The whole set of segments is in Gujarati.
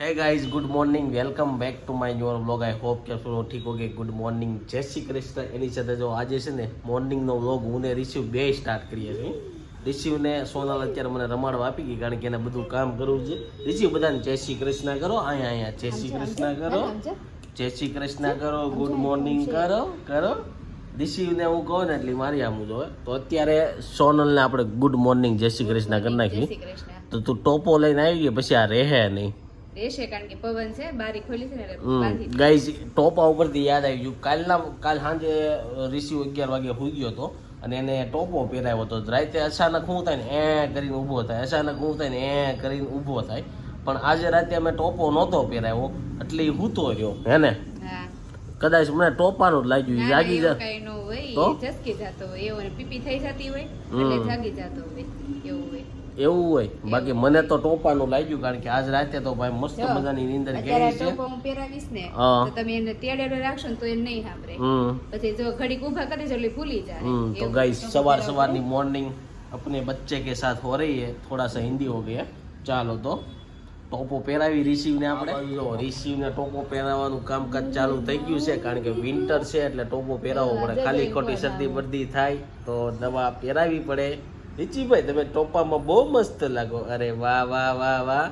Hey guys good morning welcome back to my your vlog I hope કે શું ઠીક હોગે. ગુડ મોર્નિંગ જય શ્રી કૃષ્ણ. એની સાથે જો આજે છે ને મોર્નિંગનો વ્લોગ હું ને રિસીવ બે સ્ટાર્ટ કરીએ છીએ. રિસીવને સોનલ અત્યારે મને રમાડવા આપી ગઈ કારણ કે એને બધું કામ કરવું છે. રિસીવ બધાને જય શ્રી કૃષ્ણ કરો. અહીંયા અહીંયા જય શ્રી કૃષ્ણ કરો. જય શ્રી કૃષ્ણ કરો. ગુડ મોર્નિંગ કરો કરો. રિસીવને હું કહું ને એટલે મારી આમ જોવે તો અત્યારે સોનલને આપણે ગુડ મોર્નિંગ જય શ્રી કૃષ્ણ કરી નાખી તો તું ટોપો લઈને આવી ગઈ પછી આ રહે નહીં. રહેશે કારણ કે પવન છે બારી ખોલી છે ને એટલે ગાઈઝ ટોપા ઉપરથી યાદ આવી ગયું. કાલના કાલ સાંજે રિસીવ અગિયાર વાગે હોઈ ગયો હતો અને એને ટોપો પહેરાવ્યો હતો. રાતે અચાનક શું થાય ને એ કરીને ઊભો થાય. અચાનક શું થાય ને એ કરીને ઊભો થાય. પણ આજે રાતે અમે ટોપો નહોતો પહેરાવ્યો એટલે એ હૂતો રહ્યો. હે ને? કદાચ મને ટોપાનું જ લાગ્યું જાગી હોય? જતો હોય. એવું પીપી થઈ જતી હોય એટલે જાગી જતો હોય. એવું હોય. બાકી મને તો ટોપાનું લાગ્યું કારણ કે આજ રાતે તો ભાઈ મસ્ત મજાની નીંદર ગઈ છે. પહેરાવીશ ને તો તમે એને તેડેડો રાખશો તો એ નહીં સાંભળે. પછી જો ઘડી ઊભા કરી એટલે ભૂલી જાય. તો ગાઈસ સવાર સવારની મોર્નિંગ અપને બચ્ચે કે સાથ હો રહી હે થોડા સા હિન્દી હો ગયા. ચાલો તો. ટોપો પહેરાવી રિસીવ ને આપણે જો રિસીવને ટોપો પહેરાવવાનું કામકાજ ચાલુ થઈ ગયું છે કારણ કે વિન્ટર છે એટલે ટોપો પહેરાવો પડે. ખાલી ખોટી શરદી બરદી થાય તો દવા પહેરાવી પડે. રીચીભાઈ તમે ટોપામાં બહુ મસ્ત લાગો. અરે વાહ વાહ વાહ વાહ.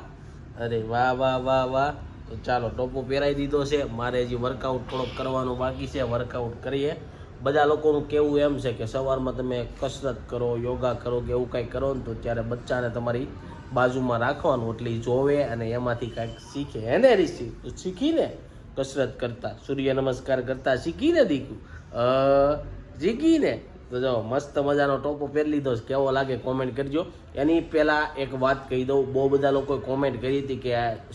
અરે વાહ વાહ વાહ વાહ. તો ચાલો ટોપો પહેરાવી દીધો છે. મારે હજી વર્કઆઉટ થોડોક કરવાનું બાકી છે. વર્કઆઉટ કરીએ. બધા લોકોનું કેવું એમ છે કે સવારમાં તમે કસરત કરો, યોગા કરો કે એવું કાંઈ કરો ને તો ત્યારે બચ્ચાને તમારી બાજુમાં રાખવાનું. એટલે જોવે અને એમાંથી કાંઈક શીખે. એને રીસી શીખીને કસરત કરતા. સૂર્ય નમસ્કાર કરતા. શીખીને દીકું. શીખીને તો જો, મસ્ત મજાનો ટોપો પહેરી લીધો છે. કેવો લાગે કોમેન્ટ કરજો. એની પહેલાં એક વાત કહી દઉં. બહુ બધા લોકોએ કોમેન્ટ કરી હતી કે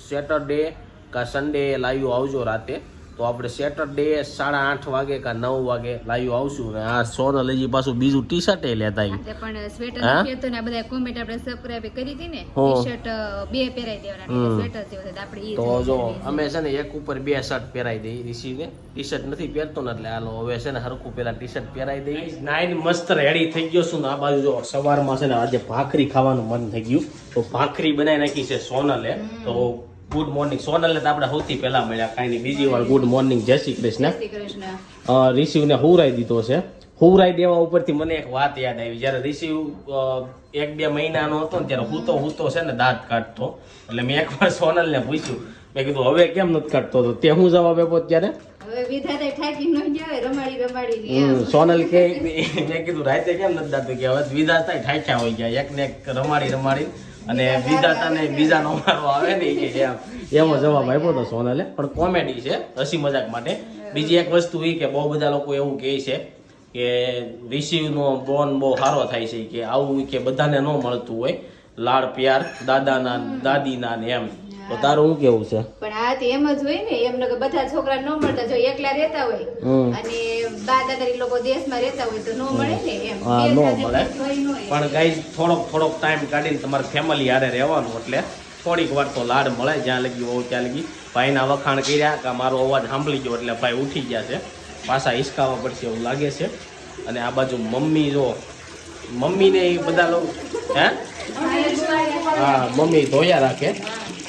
સેટરડે કા સન્ડે લાઈવ આવજો રાતે. તો આપણે સેટરડે સાડા આઠ વાગે કા નવ વાગે લાઈવ આવશું ને આ સોનલ હજી પાછું બીજું ટી શર્ટ લેતા આવી પણ સ્વેટર હા? પહેરતો ને આ બધા કોમેન્ટ આપણે સબસ્ક્રાઇબ કરી હતી ને ટી શર્ટ બે પહેરાઈ દેવાના સ્વેટર જેવો આપણે તો જો અમે છે ને એક ઉપર બે શર્ટ પહેરાઈ દઈ રિસીવને ટી શર્ટ નથી પહેરતો ને એટલે હાલો હવે છે ને હરખું પેલા ટી શર્ટ પહેરાવી દઈ નાઈન મસ્ત રેડી થઈ ગયો છું ને આ બાજુ જો સવારમાં છે ને આજે ભાખરી ખાવાનું મન થઈ ગયું. તો ભાખરી બનાવી નાખી છે સોનલે. તો ગુડ મોર્નિંગ સોનલને તો આપણે સૌથી પહેલા મળ્યા. કાંઈ નહીં. બીજી વાર ગુડ મોર્નિંગ જય શ્રી કૃષ્ણ. રિસીવને હુવરાઈ દીધો છે. હુરાઈ દેવા ઉપરથી મને એક વાત યાદ આવી. જ્યારે રિસીવ એક બે મહિનાનો હતો ને ત્યારે હૂતો હૂતો છે ને દાંત કાઢતો. એટલે મેં એકવાર સોનલને પૂછ્યું. મેં કીધું હવે કેમ નથી કાઢતો? તો તે હું જવાબ આપ્યો ત્યારે? ન સોનલ કે મેં કીધું રાતે કેમ નથી દાતું? કે હવે વિધાતા ઠાક્યા હોય ગયા. એક ને એક રમાડી રમાડી અને વિધાતાને બીજા નો મારો આવે ને કે એમ એવો જવાબ આપ્યો હતો સોનલે. પણ કોમેડી છે, હસી મજાક માટે. બીજી એક વસ્તુ એ કે બહુ બધા લોકો એવું કહે છે કે રિસીવનો બોન બહુ સારો થાય છે કે આવું કે બધાને ન મળતું હોય. લાડ, પ્યાર, દાદાના, દાદીના ને એમ. તો તારું શું કેવું છે? પણ આ તો એમ જ હોય ને એમને કે બધા છોકરા ન મળતા જો એકલા રહેતા હોય અને બા દાદા લોકો દેશમાં રહેતા હોય તો ન મળે ને એમ. હા, ન મળે. પણ ગાઈઝ થોડોક થોડોક ટાઈમ કાઢીને તમારે ફેમિલી હારે રહેવાનું એટલે થોડીક વાર તો લાડ મળે જ્યાં લગી હોવ ત્યાં લગી. ભાઈના વખાણ કર્યા કે મારો અવાજ સાંભળી ગયો એટલે ભાઈ ઉઠી ગયા છે. પાછા હિસકાવા પડશે એવું લાગે છે. અને આ બાજુ મમ્મી જો મમ્મીને એ બધા લોકો હે? હા મમ્મી ધોયા રાખે.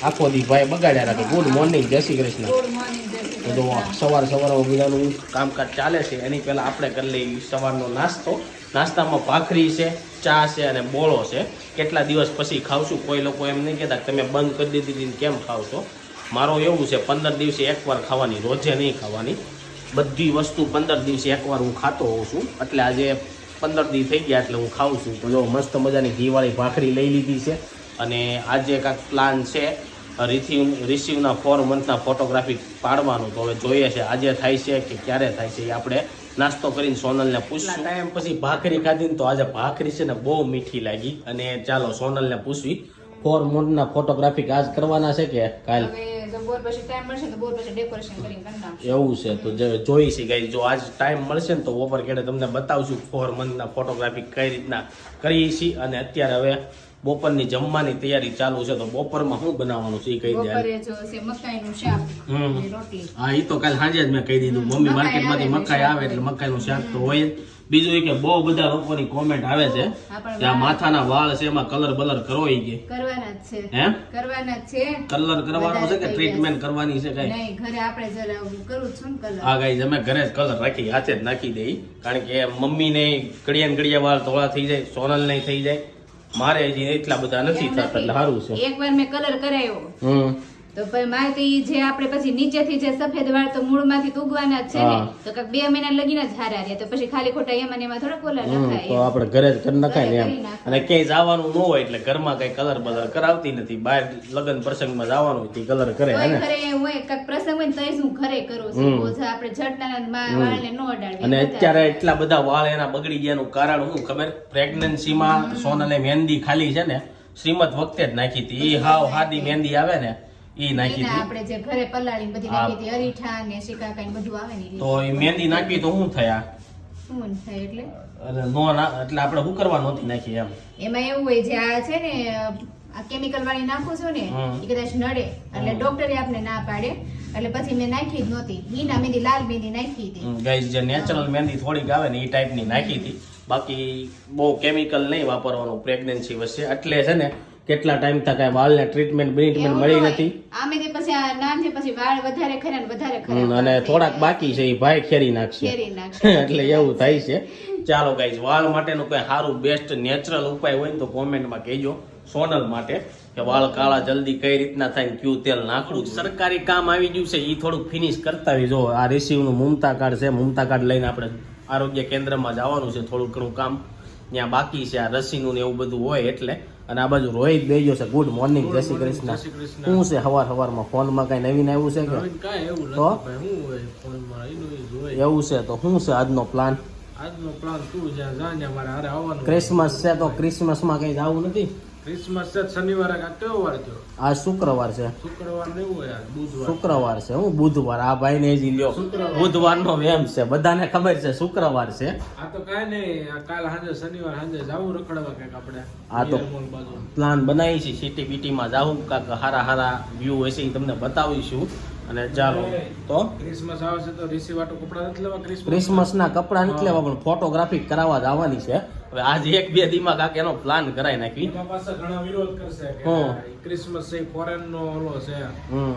આખો દી ભાઈ બગાડ્યા રાખે. ગુડ મોર્નિંગ જય શ્રી કૃષ્ણ. તો સવાર સવારમાં બધાનું કામકાજ ચાલે છે. એની પહેલાં આપણે કરી લઈએ સવારનો નાસ્તો. નાસ્તામાં ભાખરી છે ચા છે અને બોળો છે. કેટલા દિવસ પછી ખાવશું કોઈ લોકો એમ નહીં કહેતા તમે બંધ કરી દીધી હતી કેમ ખાવ છો? મારો એવું છે પંદર દિવસે એકવાર ખાવાની રોજે નહીં ખાવાની. બધી વસ્તુ પંદર દિવસે એકવાર હું ખાતો હોઉં છું. એટલે આજે પંદર દિવસ થઈ ગયા એટલે હું ખાઉં છું. તો જો મસ્ત મજાની ઘીવાળી ભાખરી લઈ લીધી છે. અને આજે કાંઈક પ્લાન છે રિસીવ રિસીવના ફોર મંથના ફોટોગ્રાફી પાડવાનું તો હવે જોઈએ છે આજે થાય છે કે ક્યારે થાય છે એ આપણે નાસ્તો કરીને સોનલને પૂછશું. ટાઈમ પછી ભાખરી ખાધીને તો આજે ભાખરી છે ને બહુ મીઠી લાગી. અને ચાલો સોનલને પૂછવી ફોર મંથના ફોટોગ્રાફી આજ કરવાના છે કે કાલ? હવે જો બોર પછી ટાઈમ મળશે તો બોર પછી ડેકોરેશન કરીને કરી નાખશું. એવું છે તો જે જોઈ છે ગાઈ જો આજ ટાઈમ મળશે ને તો ઓવર કેડે તમને બતાવશું ફોર મંથના ફોટોગ્રાફી કઈ રીતના કરીએ છીએ. અને અત્યારે હવે બપોરની જમવાની તૈયારી ચાલુ છે તો બપોરમાં શું બનાવવાનું છે એ કહી દે મકાઈનું શાક હા એ તો કાલ સાંજે જ મેં કહી દીધું. મમ્મી માર્કેટમાંથી મકાઈ આવે એટલે મકાઈનું શાક તો હોય બીજું એ કે બહુ બધા લોકોની કોમેન્ટ આવે છે કે આ માથાના વાળ છે એમાં કલર બલર કરો ઈ કે. કરવાના જ છે. હે? કરવાના જ છે. કલર કરવાનો છે કે ટ્રીટમેન્ટ કરવાની છે કઈ? નહીં ઘરે આપણે જરા કરું છું કલર હા ગાઈઝ અમે ઘરે જ કલર રાખી હાથે જ નાખી દઈ કારણ કે મમ્મીને ઘડિયા ને ઘડિયા વાળ ધોળા થઈ જાય સોનલ નહીં થઈ જાય. મારે હજી એટલા બધા નથી થતા એટલે સારું છે. એક વાર મેં કલર કરાયો. હમ. તો ભાઈ મારે જે આપણે પછી નીચેથી જે સફેદ વાળ તો મૂળમાંથી ઉગવાના છે ને તો કાક બે મહિના લગીને જ હારા રહે. તો પછી ખાલી ખોટા એમાં એમાં થોડા કોલર નખાય તો આપણે ઘરે જ કરી નખાય ને એમ. અને ક્યાંય જવાનું ન હોય એટલે ઘરમાં કઈ કલર બલર કરાવતી નથી. બહાર લગ્ન પ્રસંગમાં જવાનું હોય તે કલર કરે હે ને? ઘરે હોય કાક પ્રસંગ હોય તો હું ઘરે કરું છું. ઓછા આપણે ઝટના વાળને ન અડાડવી અને અત્યારે એટલા બધા વાળ એના બગડી ગયાનું કારણ હું ખબર? પ્રેગ્નન્સીમાં સોનલે મહેંદી ખાલી છે ને શ્રીમત વખતે જ નાખી હતી. એ હાવ હાદી મહેંદી આવે ને એ નાખી એના હતી. આપણે જે ઘરે પલાળીને બધી નાખી હતી અરીઠા ને શિકાકાઈ ને બધું આવે ને તો એ મહેંદી નાખી તો શું થયા? શું થાય એટલે? નો એટલે આપણે શું કરવા નહોતી નાખી એમ? એમાં એવું હોય જે આ છે ને આ કેમિકલ વાળી નાખું છું ને. એ કદાચ નડે. એટલે ડોક્ટરે આપને ના પાડે. એટલે પછી મેં નાખી જ નહોતી. હીના મહેંદી લાલ મહેંદી નાખી હતી. જે નેચરલ મહેંદી થોડીક આવે ને એ ટાઈપની નાખી હતી. બાકી બહુ કેમિકલ નહીં વાપરવાનું પ્રેગ્નન્સી વચ્ચે. એટલે છે ને કેટલા ટાઈમ તક કાંઈ વાળને ટ્રીટમેન્ટ બ્રીટમેન્ટ મળી નથી. આમે મહેંદી પછી આ નામ છે પછી વાળ વધારે ખરા ને વધારે ખરા અને થોડાક બાકી છે એ ભાઈ ખેરી નાખશે. ખેરી નાખશે. એટલે એવું થાય છે. ચાલો ગાઈઝ વાળ માટેનું કોઈ સારું બેસ્ટ નેચરલ ઉપાય હોય ને તો કોમેન્ટમાં કહેજો. સોનલ માટે કે વાળ કાળા જલ્દી કઈ રીતના થાય ને ક્યુ તેલ નાખવું. સરકારી કામ આવી ગયું છે એ થોડુંક ફિનિશ કરતા હોય જો આ રિસીવનું મુમતા કાર્ડ છે મુમતા કાર્ડ લઈને આપણે આરોગ્ય કેન્દ્રમાં જવાનું છે થોડું ઘણું કામ ત્યાં બાકી છે આ રસીનું ને એવું બધું હોય એટલે અને આ બાજુ રોહિત બેજો છે. ગુડ મોર્નિંગ જય શ્રી કૃષ્ણ. શું છે હવાર હવારમાં? ફોનમાં કઈ નવીન આવ્યું છે કે? એવું છે તો શું છે આજનો પ્લાન ક્રિસમસ છે? તો ક્રિસમસમાં કઈ જવું નથી? ક્રિસમસ છે શનિવારે કાંઈક કયો વાર થયો? આજ શુક્રવાર છે. શુક્રવાર ને એવું હોય બુધવાર. શુક્રવાર છે હું બુધવાર આ ભાઈ ને લ્યો. બુધવાર નો વેમ છે બધાને ખબર છે શુક્રવાર છે. આ તો કાંઈ નહીં કાલ સાંજે શનિવાર સાંજે જાવું રખડવા કંઈક આપણે. આ તો- પ્લાન બનાવી છે સિટી બીટીમાં જાવું કાક હારા હારા વ્યૂ હશે તમને બતાવીશું. અને ચાલો. તો? ક્રિસમસ આવે છે તો રિસી વાટો કપડા નથી લેવા? ક્રિસમસ ક્રિસમસના કપડા નથી લેવા પણ ફોટોગ્રાફી કરાવવા જવાની છે. હવે આજે એક બે દીમાં કાંક એનો પ્લાન કરાવી નાખી. એમાં પાછા ઘણા વિરોધ કરશે કે. ક્રિસમસ છે ફોરેન નો ઓલો છે. હમ.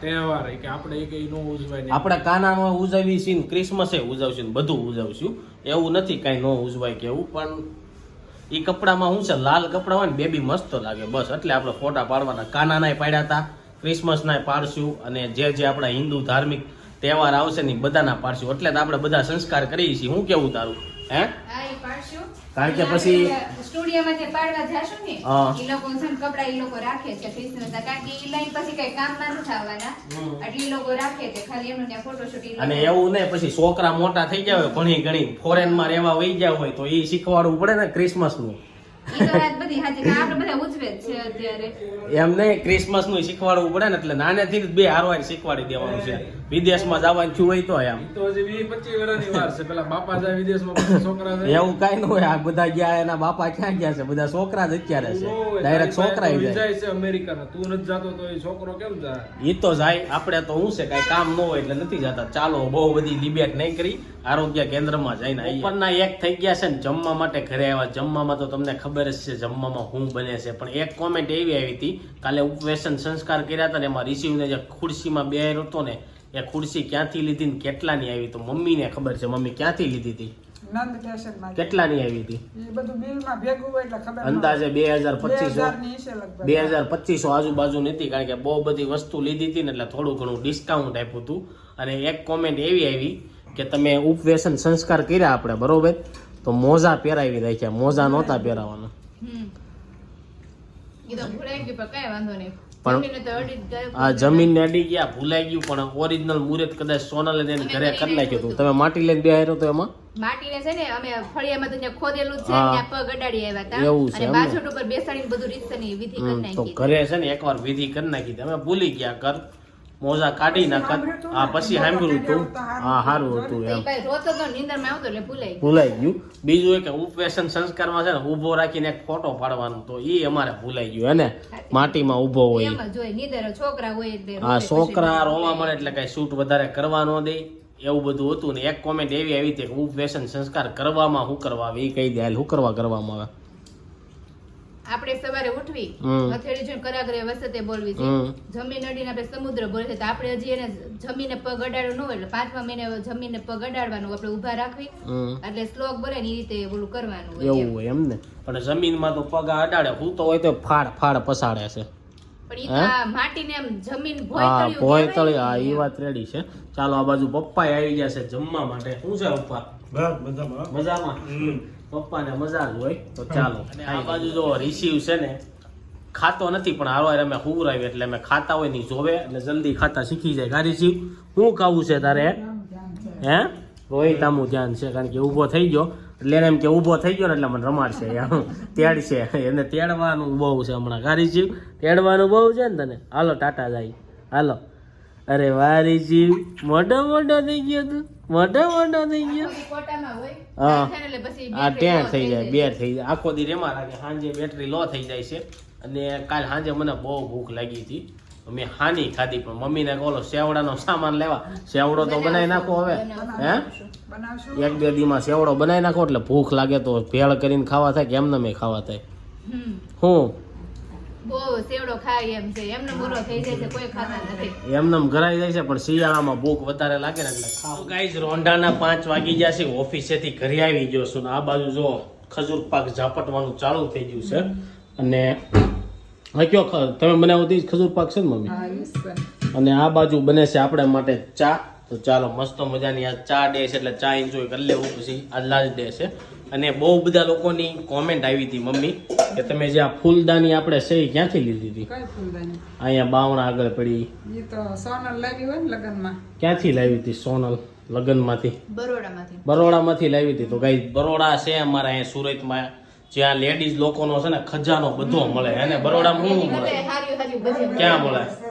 તહેવાર કે આપણે એ કઈ નો ઉજવાય નહીં આપણે કાનાનો ઉજવી છીએ ને ક્રિસમસે ઉજવશું ને બધું ઉજવશું. એવું નથી કાંઈ ન ઉજવાય કે એવું પણ એ કપડામાં શું છે લાલ કપડા હોય ને બેબી મસ્ત લાગે બસ. એટલે આપણે ફોટા પાડવાના. કાનાનાય પાડ્યા હતા ક્રિસમસનાય પારસ્યું અને જે જે આપણા હિન્દુ ધાર્મિક તહેવાર આવશે ને બધાના પારસ્યું એટલે જ આપણે બધા સંસ્કાર કરીએ છીએ. હું કેવું તારું? હે. કારણ કે પછી- સ્ટુડિયોમાં જે પાડવા જાશું ને હા. લોકો છે ને લોકો રાખે છે ક્રિસમસના. કારણ કે ઈ લઈને પછી કઈ કામમાં નથી આવવાના. એટલે ઈ લોકો રાખે છે ખાલી એમનું ત્યાં ફોટોશૂટ અને એવું નહીં પછી છોકરા મોટા થઈ ગયા હોય ઘણી ઘણી ફોરેનમાં રહેવા વહી ગયા હોય તો એ શીખવાડવું પડે ને ક્રિસમસનું. ઈ તો વાત બધી સાચી કે આપણે બધા ઉજવે જ છે અત્યારે. એમ નહીં ક્રિસમસનું શીખવાડવું પડે ને એટલે નાનેથી જ બે હારવાર શીખવાડી દેવાનું છે. વિદેશમાં જવાનું થયું હોય તો એમ. તો હજી વીસ પચીસ વર્ષની વાર છે. પેલા બાપા જાય વિદેશમાં છોકરા એવું કઈ ન હોય. આ બધા ગયા એના બાપા ક્યાં ગયા છે? બધા છોકરા જ અત્યારે છે. ડાયરેક્ટ છોકરા જાય. છે અમેરિકાના. તું નથી જતો તો એ છોકરો કેમ જાય? એ તો જાય. આપણે તો શું છે કઈ કામ ન હોય એટલે નથી જતા. ચાલો બહુ બધી ડિબેટ નહીં કરી. આરોગ્ય કેન્દ્રમાં જઈને. ઉપરના એક થઈ ગયા છે ને જમવા માટે ઘરે આવ્યા. જમવામાં તો તમને ખબર જ છે જમવામાં હું બને છે. પણ એક કોમેન્ટ એવી આવી હતી કાલે ઉપવેશન સંસ્કાર કર્યા હતા ને એમાં રિસીવને જે ખુરશીમાં બેહાર હતો ને એ ખુરશી ક્યાંથી લીધી ને કેટલાની આવી તો મમ્મીને ખબર છે. મમ્મી ક્યાંથી લીધી હતી? કેટલાની આવી હતી? એ બધું બિલમાં ભેગું હોય એટલે ખબર અંદાજે બે હજાર પચીસો. બે હજાર પચીસો આજુબાજુ નથી કારણ કે બહુ બધી વસ્તુ લીધી હતી ને એટલે થોડું ઘણું ડિસ્કાઉન્ટ આપ્યું હતું. અને એક કોમેન્ટ એવી આવી કે તમે ઉપવેશન સંસ્કાર કર્યા આપણે બરોબર? તો મોજા પહેરાવી રાખ્યા. મોજા નહોતા પહેરાવાના. પણ પણ- જમીને તો અડી ગયું. આ ભૂલાઈ ગયું પણ ઓરિજિનલ મુહૂર્ત કદાચ સોના લઈને ઘરે કરી નાખ્યું હતું. તમે માટી લઈને બેહાર્યો તો એમાં? માટીને છે ને અમે ફળિયામાં તો ત્યાં ખોદેલું છે ત્યાં પગ અડાડી આવ્યા હતા. એવું છે અને બાજોટ ઉપર બેસાડીને બધું રીતસરની વિધિ કરી હમ, તો ઘરે છે ને એકવાર વિધિ કરી નાખી. તમે ભૂલી ગયા કર મોજા કાઢી નાખત. હા પછી સાંભળ્યું હતું હા સારું હતું. એમ. ઈ ભાઈ રોતો તો નીંદરમાં આવતો એટલે ભૂલાઈ ગયું. ભૂલાઈ ગયું. બીજું એ કે ઉપવેશન સંસ્કારમાં છે ને ઊભો રાખીને એક ફોટો પાડવાનો તો એ અમારે ભૂલાઈ ગયું હે ને? માટીમાં ઊભો હોય છોકરા હોય એટલે છોકરા રોવા મળે એટલે કઈ શૂટ વધારે કરવા ન દે. એવું બધું હતું ને એક કોમેન્ટ એવી આવી હતી કે ઉપવેશન સંસ્કાર કરવામાં શું કરવા આવે એ કહી દે શું કરવા કરવામાં આવે? આપણે સવારે ઉઠવી હથેળી જોઈને કરાગરે વસતે બોલવી છે. જમીન અડીને આપણે સમુદ્ર બોલે છે. તો આપણે હજી એને જમીને પગ અડાડ્યો ન હોય એટલે પાંચમા મહિને જમીને પગ અડાડવાનું આપણે ઊભા રાખવી. એટલે શ્લોક બોલે ને એ રીતે ઓલું કરવાનું એવું એમ. હોય એમ ને પણ જમીનમાં તો પગ અડાડે હું તો હોય તો ફાડ ફાડ પસાડે છે. પણ ઈ તો આ માટીને એમ જમીન ભોય ભોય કહેવાય તળી ને હા એ વાત રેડી છે. ચાલો આ બાજુ પપ્પા આવી ગયા છે જમવા માટે. શું છે પપ્પા? મજામાં. પપ્પાને મજા જ હોય તો ચાલો અને આ બાજુ જો રિસીવ છે ને ખાતો નથી પણ હારો અમે હુવરાવી એટલે અમે ખાતા હોય નહીં જોવે એટલે જલ્દી ખાતા શીખી જાય. ગાડી સીવ શું ખાવું છે તારે? હે? રોહિત આમું ધ્યાન છે કારણ કે ઊભો થઈ ગયો. એટલે એને એમ કે ઊભો થઈ ગયો ને એટલે મને રમાડશે તેડશે એને તેડવાનું બહુ છે હમણાં. કા જીવ તેડવાનું બહુ છે ને તને? હાલો ટાટા જાય. હાલો. અરે વારી જીવ મોટો મોટો થઈ ગયો તું. મોટો મોટા થઈ ગયો હા. ત્યાં આ battery ટેન થઈ જાય બે થઈ જાય. આખો દી રેમાં રાખે સાંજે બેટરી લો થઈ જાય છે. અને કાલ સાંજે મને બહુ ભૂખ લાગી હતી. મેં હાની ખાધી પણ મમ્મીને કહો સેવડાનો સામાન લેવા. સેવડો તો બનાવી નાખો હવે. હે? એક બે દીમાં સેવડો બનાવી નાખો એટલે ભૂખ લાગે તો ભેળ કરીને ખાવા થાય કે એમને મેં ખાવા થાય. હું? સેવડો ખાય એમ છે. એમને બોલો થઈ જાય છે કોઈ ખાતા નથી. એમનેમ ઘરાઈ જાય છે પણ શિયાળામાં ભૂખ વધારે લાગે ને એટલે ગાઈઝ રોંઢાના પાંચ વાગી ગયા છે ઓફિસેથી ઘરે આવી ગયો છું ને આ બાજુ જો ખજૂર પાક ઝાપટવાનું ચાલુ થઈ ગયું છે. અને હા કયો તમે બનાવતી ખજૂર પાક છે ને મમ્મી. અને આ બાજુ બને છે આપણે માટે ચા. તો ચાલો મસ્ત મજાની આ ચા ડે છે એટલે ચા એન્જોય કરી લેવું પછી આ લાસ્ટ ડે છે. અને બહુ બધા લોકોની કોમેન્ટ આવી હતી મમ્મી કે તમે જે આ ફૂલદાની આપણે છે એ ક્યાંથી લીધી હતી? અહીંયા બાવણા આગળ પડી. ઈ તો સોનલ લાવી હોય ને લગ્નમાં. ક્યાંથી લાવી હતી સોનલ? લગ્નમાંથી? બરોડામાંથી. બરોડામાંથી લાવી હતી. તો ગાઈ બરોડા છે અમારા અહીંયા સુરતમાં. જ્યાં લેડીઝ લોકોનો છે ને ખજાનો બધો મળે. અને બરોડામાં શું મળે. ક્યાં મળે?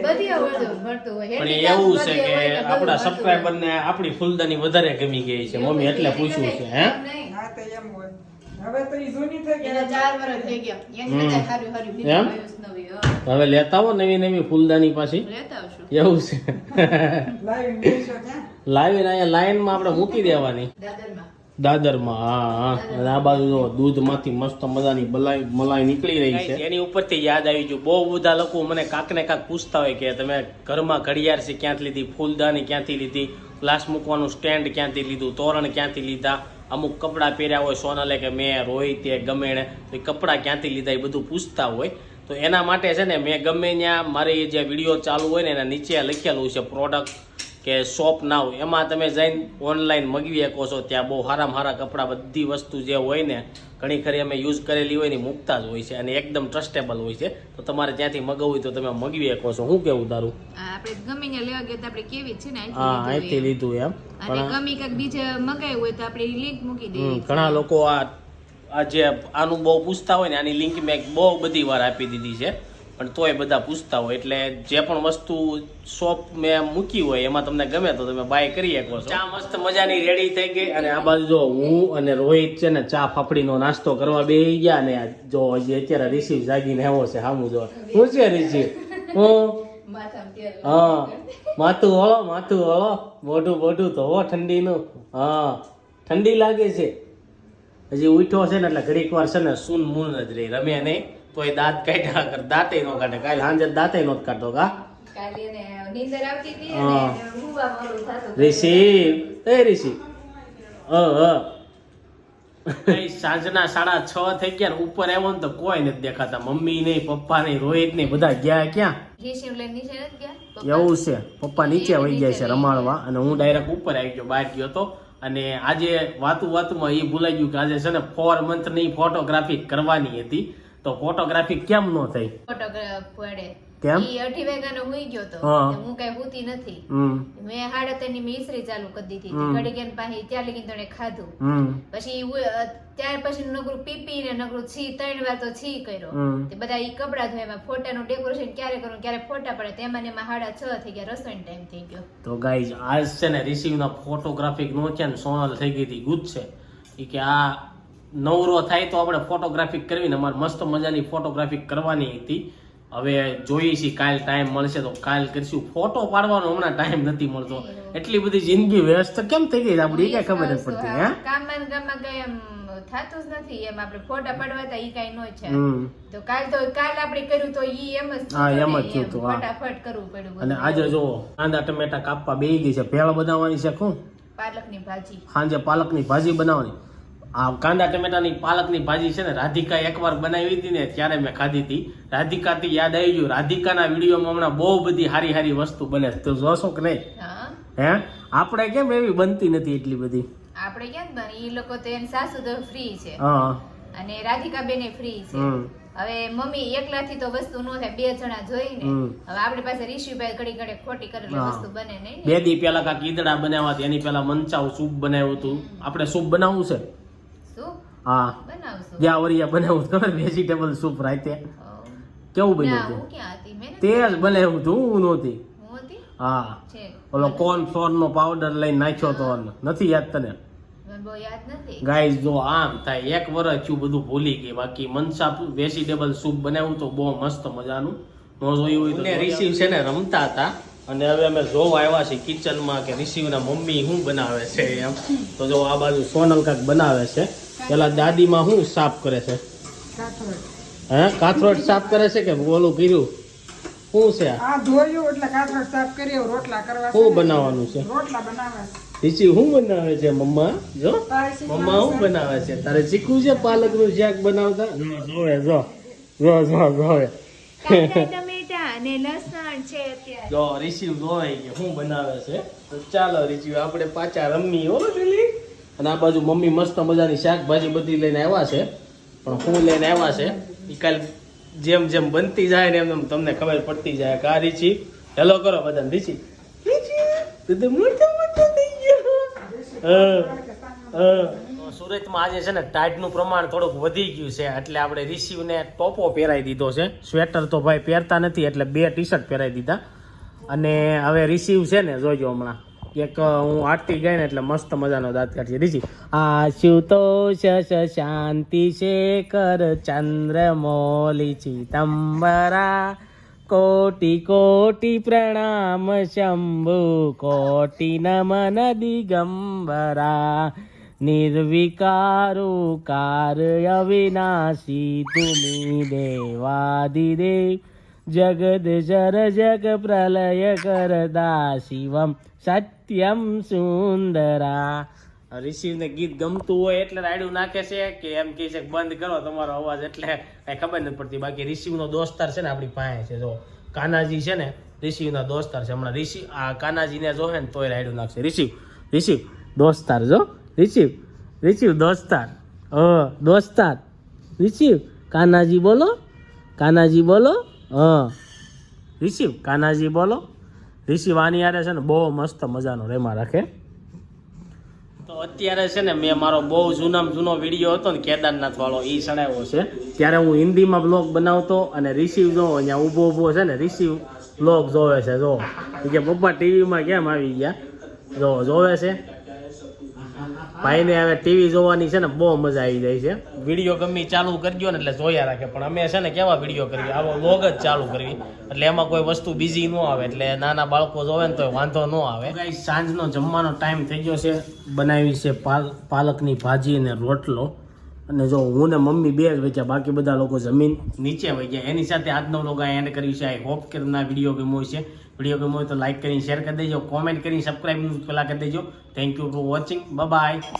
બધી મળતું મળતું હોય. પણ એવું છે કે આપણા મળતું ને આપણી ફૂલદાની વધારે ગમી ગઈ છે મમ્મી એટલે પૂછવું છે હે? હા તો એમ હોય. હવે લેતા આવો નવી નવી ફૂલદાની પાછી. એવું છે. લાવીને અહીંયા લાઈનમાં આપણે મૂકી દેવાની. દાદરમાં હા આ બાજુ જો દૂધમાંથી મસ્ત મજાની બલાઈ મલાઈ નીકળી રહી છે. એની ઉપરથી યાદ આવી ગયું. બહુ બધા લોકો મને કાંક ને કાંક પૂછતા હોય કે તમે ઘરમાં ઘડિયાળ છે ક્યાંથી લીધી ફૂલદાની ક્યાંથી લીધી ગ્લાસ મૂકવાનું સ્ટેન્ડ ક્યાંથી લીધું તોરણ ક્યાંથી લીધા અમુક કપડાં પહેર્યા હોય સોનલે કે મેં રોહિતે ગમે એણે તો એ કપડાં ક્યાંથી લીધા એ બધું પૂછતા હોય. તો એના માટે છે ને મેં ગમે ત્યાં મારી જે વીડિયો ચાલુ હોય ને એના નીચે લખેલું છે પ્રોડક્ટ કે શોપ ના હોય. એમાં તમે જઈને ઓનલાઈન મગવી શકો છો. ત્યાં બહુ સારામાં સારા કપડાં બધી વસ્તુ જે હોય ને ઘણી ખરી અમે યુઝ કરેલી હોય ને મૂકતા જ હોય છે અને એકદમ ટ્રસ્ટેબલ હોય છે. તો તમારે ત્યાંથી મગાવવું તો તમે મગવી શકો છો. શું કેવું તારું? આપણે ગમીને લેવા ગયા આપણે કેવી છે ને હા અહીંથી અહીંથી લીધું એમ. એમ. અને ગમી કાંઈક બીજે મગાવ્યું હોય તો આપણે લિંક મૂકી દઈએ. ઘણા લોકો આ આ જે આનું બહુ પૂછતા હોય ને આની લિંક મેં બહુ બધી વાર આપી દીધી છે. પણ તોય બધા પૂછતા હોય એટલે જે પણ વસ્તુ શોપ મેં મૂકી હોય એમાં તમને ગમે તો તમે બાય કરી શકો છો. ચા મસ્ત મજાની રેડી થઈ ગઈ. અને આ બાજુ જો હું અને રોહિત છે ને ચા ફાફડીનો નાસ્તો કરવા બે ગયા ને જો હજી અત્યારે રિસીવ જાગીને આવ્યો છે હામું જો. હું છે રિસીવ હું? હા. માથું હળો માથું હળો. મોઢું મોઢું ધોવો ઠંડીનું. હા. ઠંડી લાગે છે. હજી ઉઠ્યો છે ને એટલે ઘડીક વાર છે ને સૂન મૂન જ રહી રમે નહીં. તો એ દાંત કાઢ્યા કર દાંતે નો કાઢે. કાલે સાંજે દાંતે નો કાઢતો કા? હતી હતું. રિષિ એ રિષિ અ અ સાંજના સાડા છ થઈ ગયા ને ઉપર આવ્યો ને તો કોઈ નથી દેખાતા. મમ્મી નહીં પપ્પા નહીં રોહિત નહીં બધા ગયા ક્યાં? ગયા? એવું છે. પપ્પા નીચે વહી જાય છે રમાડવા અને હું ડાયરેક્ટ ઉપર આવી ગયો બહાર ગયો તો. અને આજે વાતું વાતુમાં એ ભૂલાઈ ગયું કે આજે છે ને ફોર મંથની ફોટોગ્રાફી કરવાની હતી. તો ફોટોગ્રાફી કેમ ન થઈ? ફોટોગ્રાફ પડે. કેમ? ઈ અઢી વાગ્યાનો હુઈ ગયો તો. હું. કઈ હુતી નથી. મેં હાડે ત્રણની મિશ્રી ચાલુ કરી દીધી હમ. ઘડી ગયા ત્યાં લગીને તને ખાધું. પછી ઈ ઉ- અ, ત્યાર પછી નગરું પીપી ને નગરું છી ત્રણ વાર તો છી કર્યો. તે બધા ઈ કપડા ધોયા એમાં ફોટાનું ડેકોરેશન ક્યારે કરું ક્યારે ફોટા પડે તેમાં એમાં હાડા છ થઈ ગયા રસોઈ ટાઈમ થઈ ગયો. તો ગાઈઝ આજ છે ને રિસીવના ફોટોગ્રાફિક નો છે ને સોનલ થઈ ગઈ હતી ગુસ્સે છે. કે આ નવરો થાય તો આપણે ફોટોગ્રાફી કરવી ને અમારે મસ્ત મજાની ફોટોગ્રાફી કરવાની હતી. હવે જોઈએ છીએ કાલ ટાઈમ મળશે તો કાલ કરશું. ફોટો પાડવાનો હમણાં ટાઈમ નથી મળતો. એટલી બધી જિંદગી વ્યસ્ત કેમ થઈ ગઈ આપણી એ કઈ ખબર નથી પડતી હે? કામમાં ગામમાં કઈ એમ થાતું જ નથી. એમ આપણે ફોટા પડવા ઈ કઈ નો છે. તો કાલ તો કાલ આપણે કર્યું તો ઈ એમ જ હા, એમ જ થયું હતું, ફટાફટ કરવું પડ્યું અને આજે જો કાંદા ટમેટા કાપવા બેસી ગઈ છે. ભેળ બનાવવાની છે શું પાલકની ભાજી. સાંજે પાલકની ભાજી બનાવવાની. આ કાંદા ટમેટાની પાલકની ભાજી છે ને રાધિકા એકવાર બનાવી હતી ને ત્યારે મેં ખાધી હતી. રાધિકાથી યાદ આવી ગયું. રાધિકાના વિડીયોમાં હમણાં બહુ બધી હારી હારી વસ્તુ બને તો જોશો કે નહીં? હે. આપણે કેમ એવી બનતી નથી એટલી બધી? આપણે કેમ બને? ઈ લોકો તો એની સાસુ તો ફ્રી છે. હા. અને રાધિકા બેને ફ્રી છે હવે મમ્મી એકલાથી તો વસ્તુ નો થાય બે જણા જોઈને. હવે આપણી પાસે ઋષિભાઈ ઘડી ઘડી ખોટી કરેલી વસ્તુ બને નહીં. બે દી પેલા કાંઈક ઈદડા બનાવવા એની પેલા મંચાવ સૂપ બનાવ્યું હતું. આપણે સૂપ બનાવવું છે? હા. જ્યાં વરિયા બનાવવું ખબર વેજીટેબલ સૂપ રાતે? કેવું બન્યું તું તે જ બનાવ્યું. હતું. હું નહોતી. હું હતી? હા. ઓલો કોર્ન ફ્લોર નો પાવડર લઈને નાખ્યો તો નથી યાદ તને? મને બહુ યાદ નથી. ગાઈસ જો આમ થાય એક વર્ષ થયું બધું ભૂલી ગઈ. બાકી મનસા વેજીટેબલ સૂપ બનાવ્યું તો બહુ મસ્ત મજાનું. નો જોયું હોય તો રિસીવ છે ને રમતા હતા. અને હવે અમે જોવા આવ્યા છીએ કિચનમાં કે ઋષિના મમ્મી શું બનાવે છે એમ. તો જો આ બાજુ સોનલ કાક બનાવે છે. પેલા દાદીમાં શું સાફ કરે છે? હે? કાથરોટ સાફ કરે છે કે ઓલું કર્યું? શું છે આ? આ ધોયું એટલે કાથરોટ સાફ કરી રોટલા કરવા શું બનાવવાનું છે? રોટલા બનાવવા છે. રિસીવ શું બનાવે છે મમ્મા? જો? મમ્મા શું બનાવે છે? તારે શીખવું છે પાલકનું શાક બનાવતા? જો જોવે જો. જો જો જોવે. અને લસણ છે અત્યારે. જો રિસીવ જોવે કે શું બનાવે છે? તો ચાલો રિસીવ આપણે પાછા રમી હો દિલી અને આ બાજુ મમ્મી મસ્ત મજાની શાકભાજી બધી લઈને આવ્યા છે. પણ શું લઈને આવ્યા છે. એ કાલ જેમ જેમ બનતી જાય ને એમ એમ તમને ખબર પડતી જાય કે આ રીચી હેલો કરો બધાને રીચી રીચી તું તો મોટો મોટો થઈ ગયો. હા હા. સુરતમાં આજે છે ને ટાઈટનું પ્રમાણ થોડુંક વધી ગયું છે. એટલે આપણે રિસીવને ટોપો પહેરાવી દીધો છે. સ્વેટર તો ભાઈ પહેરતા નથી, એટલે બે ટી શર્ટ પહેરાવી દીધા. અને હવે રિસીવ છે ને, જોજો હમણાં. એક હું આરતી ગઈ ને એટલે મસ્ત મજાનો દાંત કાઢશે રિસીવ આશુતોષ શાંતિ શેખર ચંદ્ર મોલી ચિદમ્બરા. કોટી કોટી પ્રણામ શંભુ, કોટી નમન દિગંબરા નિર્વિકારો કાર્ય વિનાશી તુમી દેવાદિદેવ જગદ જર જગ પ્રલય કરદા શિવમ સત્યમ સુંદરા ઋષિને ગીત ગમતું હોય એટલે રાયડું નાખે છે કે એમ કહે છે બંધ કરો તમારો અવાજ એટલે કઈ ખબર નથી પડતી. બાકી ઋષિનો દોસ્તાર છે ને આપણી પાસે છે. જો, કાનાજી છે ને, ઋષિના દોસ્તાર છે. હમણાં ઋષિ, આ કાનાજીને જોહે ને તોય રાયડું નાખશે. ઋષિ રિશિવ દોસ્તાર જો. રિશિવ રિસીવ દોસ્તાર. હ દોસ્તાર. રિસીવ. કાનાજી બોલો. કાનાજી બોલો. હ. રિસીવ. કાનાજી બોલો. રિસીવ આની હારે છે ને બહુ મસ્ત મજાનો રેમાં રાખે. તો અત્યારે છે ને મેં મારો બહુ જૂનામાં જૂનો વીડિયો હતો ને કેદારનાથ વાળો એ ચડાવ્યો છે. ત્યારે હું હિન્દીમાં બ્લોગ બનાવતો અને રિસીવ જો અહીંયા ઊભો ઊભો છે ને રિસીવ બ્લોગ જોવે છે જો. કે પપ્પા ટીવીમાં કેમ આવી ગયા? જો જોવે છે. ભાઈને હવે ટીવી જોવાની છે ને બહુ મજા આવી જાય છે. વીડિયો ગમે ચાલુ કરજો ને એટલે જોયા રાખે. પણ અમે છે ને કેવા વીડિયો કરીએ? આવો વ્લોગ જ ચાલુ કરવી એટલે એમાં કોઈ વસ્તુ બીજી ન આવે. એટલે નાના બાળકો જોવે ને તો વાંધો ન આવે. સાંજનો જમવાનો ટાઈમ થઈ ગયો છે. બનાવી છે પાલક પાલકની ભાજી અને રોટલો. અને જો હું ને મમ્મી બે જ વેચ્યા બાકી બધા લોકો જમીન નીચે વહી ગયા. એની સાથે આજનો લોકો એન્ડ કર્યું છે આઈ હોપ કે તમને વીડિયો ગમ્યો છે વીડિયો ગમ્યો હોય તો લાઈક કરીને શેર કરી દેજો. કોમેન્ટ કરીને સબસ્ક્રાઈબ પેલા કરી દેજો. Thank you for watching bye